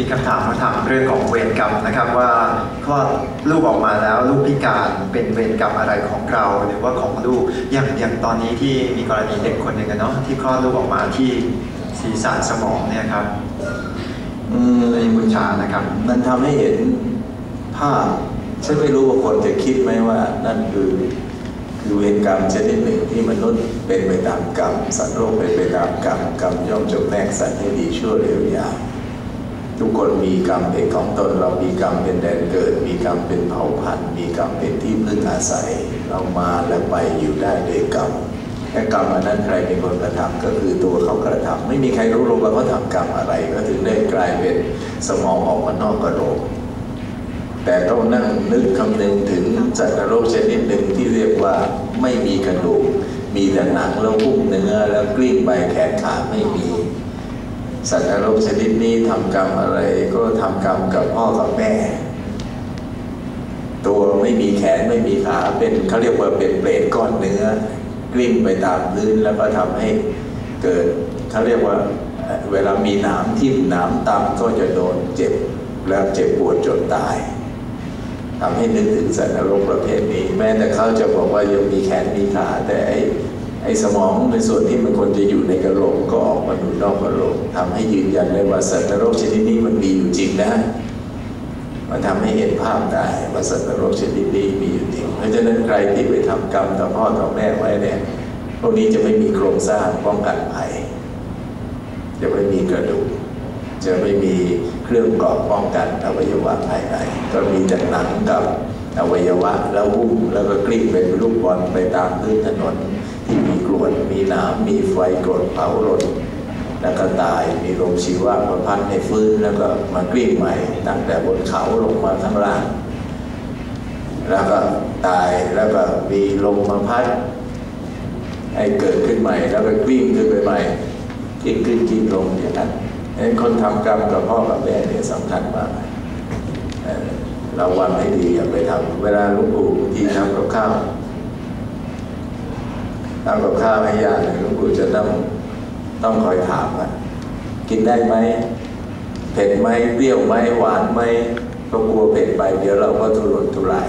อีกคำถามมาถามเรื่องของเวรกรรมนะครับว่าคลอดลูกออกมาแล้วลูกพิการเป็นเวรกรรมอะไรของเราหรือว่าของลูกอย่างอย่างตอนนี้ที่มีกรณีเด็กคนหนึ่งเนาะที่คลอดลูกออกมาที่ศีรษะสมองเนี่ยครับอืมในบุญชานะครับ มันทำให้เห็นภาพฉันไม่รู้ว่าคนจะคิดไหมว่านั่นคือคือเวรกรรมชนิดหนึ่งที่มนุษย์เป็นไปตามกรรมสัตว์โลกเป็นไปตามกรรมกรรมย่อมจบแนกสัตว์ให้ดีชั่วเร็วยาว คนมีกรรมเป็นของตน เรามีกรรมเป็นแดนเกิด มีกรรมเป็นเผ่าพันธุ์ มีกรรมเป็นที่พึ่งอาศัย เรามาและไปอยู่ได้ด้วยกรรมและกรรมอันนั้นใครเป็นคนกระทำก็คือตัวเขากระทำไม่มีใครรู้หรอกว่าเขาทำกรรมอะไร ก็ถึงได้กลายเป็นสมองออกมานอกกระโหลกแต่ต้องนั่งนึกคำนึงถึงสัตว์นรกชนิดหนึ่งที่เรียกว่าไม่มีกระดูก มีแต่หนังแล้วหุ้มเนื้อแล้วกลิ้งไปแขนขาไม่มี สัตว์นรกชนิดนี้ทำกรรมอะไรก็ทำกรรมกับพ่อกับแม่ ตัวไม่มีแขนไม่มีขาเป็นเขาเรียกว่าเป็นเปรตก้อนเนื้อกลิ้งไปตามพื้นแล้วก็ทำให้เกิดเขาเรียกว่าเวลามีหนามทิ่มหนามตำก็จะโดนเจ็บแล้วเจ็บปวดจนตายทำให้นึกถึงสัตว์นรกประเภทนี้ แม้แต่เขาจะบอกว่ายังมีแขนมีขาแต่ไอ้ ไอ้สมองในส่วนที่มันควรจะอยู่ในกระโหลกก็ออกมาอยู่นอกกระโหลกทำให้ยืนยันได้ว่าสัตว์นรกชนิดนี้มันมีอยู่จริงนะมันทำให้เห็นภาพได้ว่าสัตว์นรกชนิดนี้มีอยู่จริง เพราะฉะนั้นใครที่ไปทำกรรมต่อพ่อต่อแม่ไว้เนี่ยพวกนี้จะไม่มีโครงสร้างป้องกันภัยจะไม่มีกระดูกจะไม่มีเครื่องกรอบป้องกันอวัยวะภายในก็มีแต่หนังกับอวัยวะแล้วหุ้มแล้วก็กลิ้งเป็นลูกบอลไปตามพื้นถนน กรวด มีหนามมีไฟกรดเผาหล่นแล้วก็ตายมีลมชีวะมาพัดให้ฟื้นแล้วก็มากลิ้งใหม่ ตั้งแต่บนเขาลงมาข้างล่าง แล้วก็ตายแล้วก็มีลมมาพัดให้เกิดขึ้นใหม่ แล้วก็กลิ้งขึ้นไปใหม่กิ้งขึ้นกิ้งลงอย่างนั้นฉะนั้นคนทำกรรมกับพ่อกับแม่เนี่ยสำคัญมากเราวันให้ดีอย่าไปทำเวลาลูกปู่ทีทำกับข้าว ทำกับข้าวให้ญาติหลวงปู่จะต้องต้องคอยถามว่ากินได้ไหมเผ็ดไหมเปรี้ยวไหมหวานไหมก็กลัวเผ็ดไป เดี๋ยวเราก็ทุรนทุราย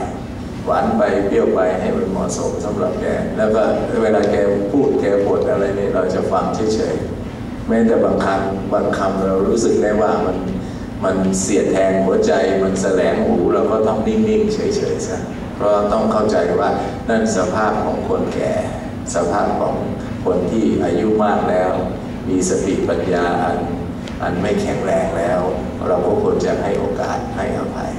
หวานไปเปรี้ยวไปให้มันเหมาะสมสำหรับแก แล้วก็เวลาแกพูดแกบ่นอะไรเนี่ยเราจะฟังเฉยๆแม้แต่บางครั้งบางคำเรารู้สึกได้ว่ามันมันเสียแทงหัวใจมันแสลงหูเราก็ต้องนิ่งๆเฉยๆซะเพราะต้องเข้าใจว่านั่นสภาพของคนแก่ สภาพของคนที่อายุมากแล้ว มีสติปัญญาอันอันไม่แข็งแรงแล้ว เราก็ควรจะให้โอกาสให้อภัย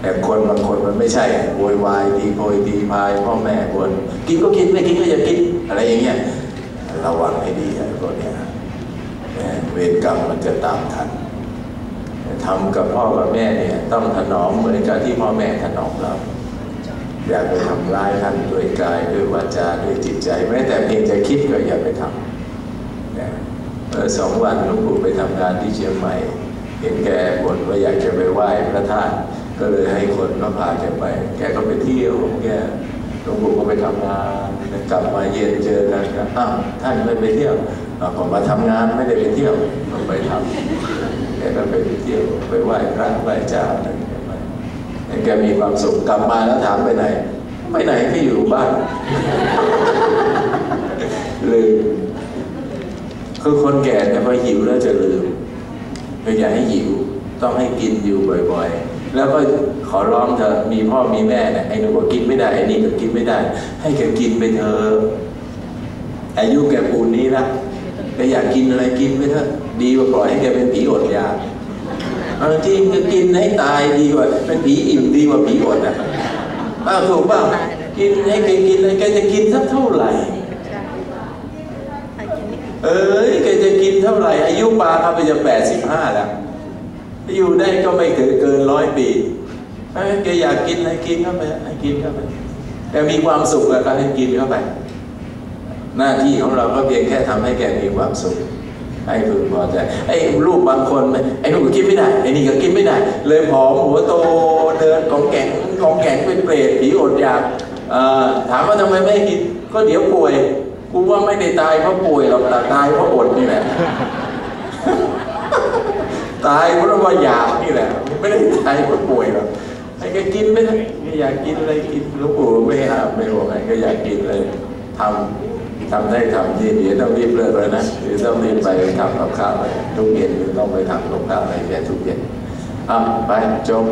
แต่คนบางคนมันไม่ใช่โวยวายตีโพยตีพายพ่อแม่บนกินก็กินไม่กินก็อย่ากินอะไรอย่างเงี้ยระวังให้ดีไอ้พวกเนี้ยเวรกรรมมันจะตามทันทำกับพ่อกับแม่เนี่ยต้องถนอมเหมือนกับที่พ่อแม่ถนอมเรา อย่าไปทำร้ายท่านด้วยกายด้วยวาจาด้วยจิตใจแม้แต่เพียงจะคิดก็อย่าไปทำนะเมื่อสองวันหลวงปู่ไปทำงานที่เชียงใหม่ เห็นแกบ่นว่าอยากจะไปไหว้พระธาตุก็เลยให้คนมาพาแกไป แกก็ไปเที่ยวแกหลวงปู่ก็ไปทำงานกลับมาเย็นเจอกันอ้าวท่านไม่ไปเที่ยวอ้าวก็มาทำงานไม่ได้ไปเที่ยวก็ไปทำแกก็ไปเที่ยวไปไหว้พระไหว้เจ้าอะไร แกมีความสุขกลับมาแล้วถามไปไหน ไปไหนก็อยู่บ้านลืมคือคนแก่เนี่ยพอหิวแล้วจะลืมคืออย่าให้หิวต้องให้กินอยู่บ่อยๆ แล้วก็ขอร้องเธอะมีพ่อมีแม่เนี่ยไอ้หนูก็กินไม่ได้ไอ้นี่ก็กินไม่ได้ ให้แกกินไปเถอะอายุแกปูนนี้ละแกอยากกินอะไรกินไปเถอะดีกว่าปล่อยให้แกเป็นผีอดอยาก เอาจริงก็กินให้ตายดีกว่าเป็นผีอิ่มดีกว่าผีอดอะป้าถูกป่ากินให้แกกินแกจะกินสักเท่าไหร่ เอ้ยแกจะกินเท่าไหร่ อายุปลาเขาไปจะแปดสิบห้าแล้วอยู่ได้ก็ไม่เกินเกินร้อยปีแกอยากกินอะไรกินเข้าไปให้กินเข้าไปแกมีความสุขแล้วก็ให้กินเข้าไป หน้าที่ของเราก็เพียงแค่ทำให้แกมีความสุข ให้พึงพอใจไอ้ลูกบางคนไอ้ลูกก็กินไม่ได้ไอ้นี่ก็กินไม่ได้ เลยผอมหัวโตเดินกองแก่งกองแก่งเป็นเปรตผีอดอยากถามว่าทำไมไม่กินก็เดี๋ยวป่วยกูว่าไม่ได้ตายเพราะป่วยหรอกแต่ตายเพราะอดนี่แหละตายเพราะว่าอยากนี่แหละ ไม่ได้ตายเพราะป่วยหรอกให้แกกินไม่ได้ไม่อยากกินอะไรกินหลวงปู่ไม่ห้ามไม่บอกไงก็อยากกินเลยทำ ทำได้ทำที่เดี๋ยวต้องรีบเลิกเลยนะเดี๋ยวต้องรีบไปทำกับข้าวเลยทุกเย็นต้องไปทำกับข้าวอะไรแกทุกเย็นอะไปจบ